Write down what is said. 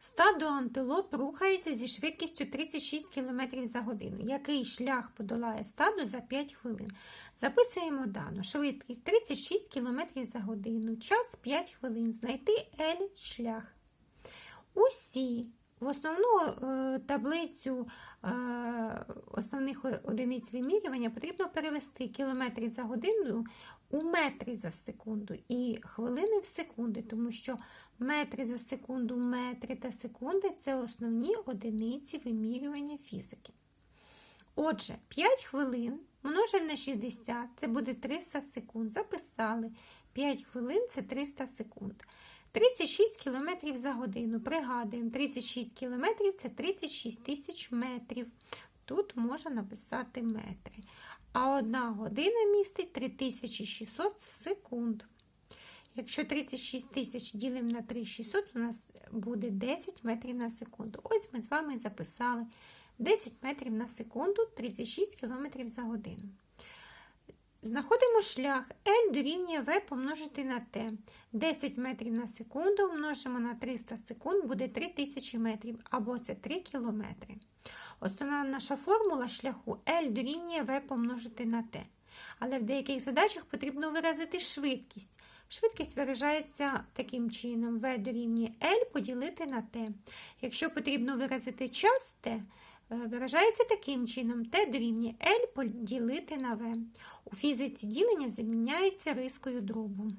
Стадо антилоп рухається зі швидкістю 36 км за годину. Який шлях подолає стадо за 5 хвилин? Записуємо дану. Швидкість 36 км за годину. Час 5 хвилин. Знайти L шлях. Усі в основну е, таблицю е, основних одиниць вимірювання потрібно перевести кілометри за годину у метри за секунду і хвилини в секунди, тому що метри за секунду, метри та секунди це основні одиниці вимірювання фізики. Отже, 5 хвилин множимо на 60, це буде 300 секунд. Записали. 5 хвилин це 300 секунд. 36 км за годину. Пригадуємо, 36 км це 36 тисяч метрів. Тут можна написати метри. А одна година містить 3600 секунд. Якщо 36 тисяч ділимо на 3600, у нас буде 10 метрів на секунду. Ось ми з вами записали 10 метрів на секунду, 36 км за годину. Знаходимо шлях L дорівнює V помножити на T. 10 метрів на секунду множимо на 300 секунд, буде 3000 метрів, або це 3 кілометри. Основна наша формула шляху L дорівнює V помножити на T. Але в деяких задачах потрібно виразити швидкість. Швидкість виражається таким чином: V дорівнює L поділити на T. Якщо потрібно виразити час T, виражається таким чином: Т дорівнює L поділити на V. У фізиці ділення заміняються рискою дробу.